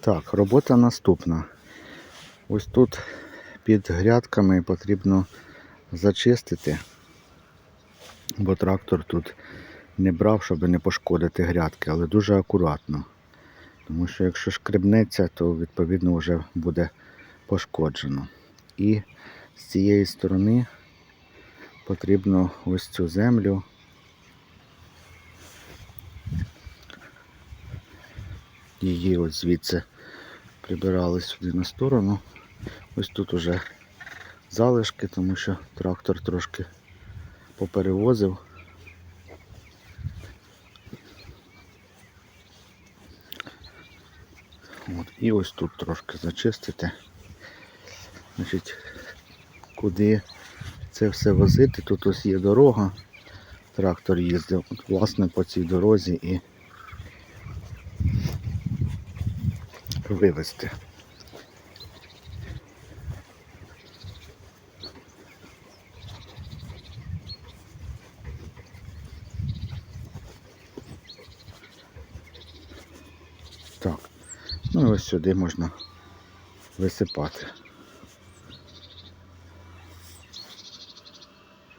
Так, робота наступна. Ось тут під грядками потрібно зачистити, бо трактор тут не брав, щоб не пошкодити грядки, але дуже акуратно. Тому що якщо шкребнеться, то відповідно вже буде пошкоджено. І з цієї сторони потрібно ось цю землю її ось звідси прибирали сюди на сторону. Ось тут уже залишки, тому що трактор трошки поперевозив. От, і ось тут трошки зачистити. Значить, куди це все возити? Тут ось є дорога. Трактор їздив. От, власне, по цій дорозі і вивезти. Так, ну і ось сюди можна висипати.